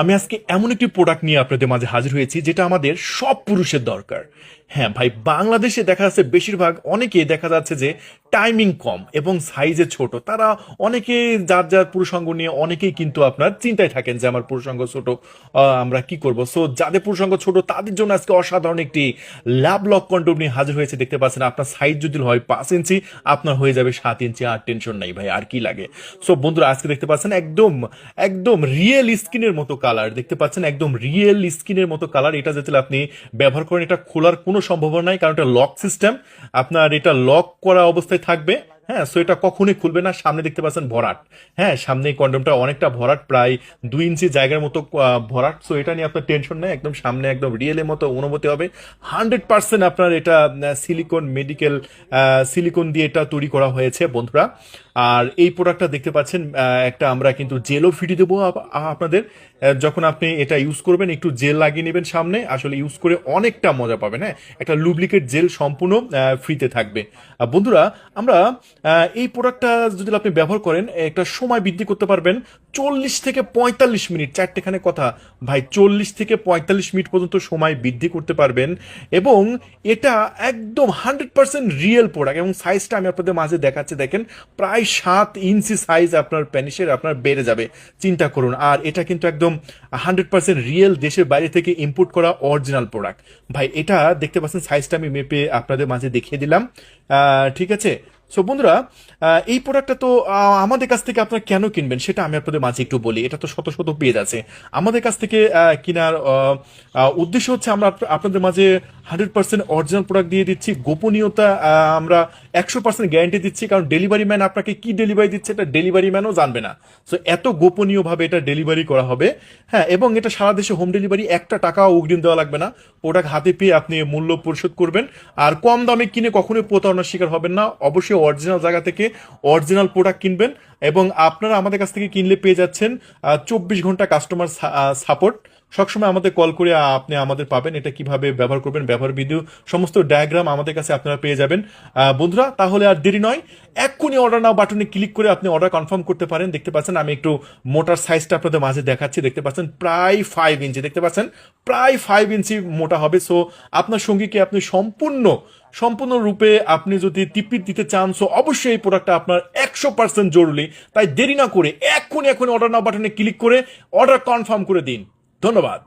আমি আজকে এমন একটি প্রোডাক্ট নিয়ে আপনাদের মাঝে হাজির হয়েছি, যেটা আমাদের সব পুরুষের দরকার। হ্যাঁ ভাই, বাংলাদেশে দেখা যাচ্ছে বেশিরভাগ অনেকে দেখা যাচ্ছে যে টাইমিং কম এবং সাইজে ছোট। তারা অনেকে যার যার পুরুষাঙ্গ নিয়ে অনেকেই কিন্তু আপনার চিন্তায় থাকেন যে, আমার পুরুষাঙ্গ ছোট আমরা কি করব? সো যাদের পুরুষাঙ্গ ছোট, তাদের জন্য আজকে অসাধারণ একটি ল্যাব লক কন্ডোম নিয়ে হাজির হয়েছে। দেখতে পাচ্ছেন, আপনার সাইজ যদি হয় পাঁচ ইঞ্চি, আপনার হয়ে যাবে সাত ইঞ্চি, আর টেনশন নাই ভাই, আর কি লাগে? সো বন্ধুরা, আজকে দেখতে পাচ্ছেন, একদম একদম রিয়েল স্কিনের মতো কালার দেখতে পাচ্ছেন একদম রিয়েল স্কিনের মতো কালার এটা যেতে আপনি ব্যবহার করেন, এটা খোলার কোনো সম্ভাবনা নাই, কারণ এটা লক সিস্টেম আপনার এটা লক করা অবস্থায় থাকবে। হ্যাঁ সো এটা কখনোই খুলবে না। সামনে দেখতে পাচ্ছেন ভরাট। হ্যাঁ সামনে এই কন্ডমটা অনেকটা ভরাট, প্রায় দুই ইঞ্চি জায়গার মতো ভরাট। সো এটা নিয়ে আপনার টেনশন নেই, একদম সামনে একদম রিয়েলের মতো অনুভূতি হবে। হান্ড্রেড পার্সেন্ট আপনার এটা সিলিকন মেডিকেল সিলিকন দিয়ে এটা তৈরি করা হয়েছে বন্ধুরা। আর এই প্রোডাক্টটা দেখতে পাচ্ছেন একটা আমরা কিন্তু জেলও ফিটি দেবো আপনাদের। যখন আপনি এটা ইউজ করবেন, একটু জেল লাগিয়ে নেবেন সামনে। আসলে ইউজ করে অনেকটা মজা পাবেন হ্যাঁ। একটা লুব্লিকেট জেল সম্পূর্ণ ফ্রিতে থাকবে। বন্ধুরা, আমরা এই প্রোডাক্টটা যদি আপনি ব্যবহার করেন, একটা সময় বৃদ্ধি করতে পারবেন চল্লিশ থেকে পঁয়তাল্লিশ মিনিট। চারটেখানে কথা। ভাই, চল্লিশ থেকে পঁয়তাল্লিশ মিনিট পর্যন্ত সময় বৃদ্ধি করতে পারবেন এবং এটা একদম হান্ড্রেড পার্সেন্ট রিয়েল প্রোডাক্ট এবং সাইজটা আমি আপনাদের মাঝে দেখাচ্ছি। দেখেন, প্রায় সাত ইঞ্চি সাইজ আপনার প্যানিসের আপনার বেড়ে যাবে। চিন্তা করুন। আর এটা কিন্তু একদম হান্ড্রেড পার্সেন্ট রিয়েল দেশের বাইরে থেকে ইম্পোর্ট করা অরিজিনাল প্রোডাক্ট ভাই, এটা দেখতে পাচ্ছেন সাইজটা আমি মেপে আপনাদের মাঝে দেখিয়ে দিলাম। ঠিক আছে? সো বন্ধুরা এই প্রোডাক্টটা তো আমাদের কাছ থেকে আপনারা কেন কিনবেন সেটা আমি আপনাদের মাঝে একটু বলি। এটা তো শত শত পেজ আছে। আমাদের কাছ থেকে কেনার উদ্দেশ্য হচ্ছে আমরা আপনাদের মাঝে হান্ড্রেড পার্সেন্ট অরিজিনাল প্রোডাক্ট দিয়ে দিচ্ছি। গোপনীয়তা আমরা একশো পার্সেন্ট গ্যারান্টি দিচ্ছি, কারণ ডেলিভারি ম্যান আপনাকে কি ডেলিভারি দিচ্ছে এটা ডেলিভারি ম্যানও জানবে না। সো এত গোপনীয়ভাবে এটা ডেলিভারি করা হবে। হ্যাঁ এবং এটা সারা দেশে হোম ডেলিভারি একটা টাকাও অগ্রিম দেওয়া লাগবে না। প্রোডাক্ট হাতে পেয়ে আপনি মূল্য পরিশোধ করবেন। আর কম দামে কিনে কখনোই প্রতারণার শিকার হবেন না। অবশ্যই অরিজিনাল জায়গা থেকে অরিজিনাল প্রোডাক্ট কিনবেন। এবং আপনারা আমাদের কাছ থেকে কিনলে পেয়ে যাচ্ছেন চব্বিশ ঘণ্টা কাস্টমার সাপোর্ট সবসময় আমাদের কল করে আপনি আমাদের পাবেন, এটা কীভাবে ব্যবহার করবেন, ব্যবহার ভিডিও সমস্ত ডায়াগ্রাম আমাদের কাছে আপনারা পেয়ে যাবেন। বন্ধুরা, তাহলে আর দেরি নয়, এক্ষুনি অর্ডার নাও বাটনে ক্লিক করে আপনি অর্ডার কনফার্ম করতে পারেন। দেখতে পাচ্ছেন আমি একটু মোটার সাইজটা আপনাদের মাঝে দেখাচ্ছি। দেখতে পাচ্ছেন প্রায় ফাইভ ইঞ্চি দেখতে পাচ্ছেন? প্রায় ফাইভ ইঞ্চি মোটা হবে। সো আপনার সঙ্গীকে আপনি সম্পূর্ণ সম্পূর্ণ রূপে আপনি যদি টিপিট দিতে চান সো অবশ্যই এই প্রোডাক্টটা আপনার একশো পার্সেন্ট জরুরি। তাই দেরি না করে এক্ষুনি এখনই অর্ডার নাও বাটনে ক্লিক করে অর্ডার কনফার্ম করে দিন। ধন্যবাদ।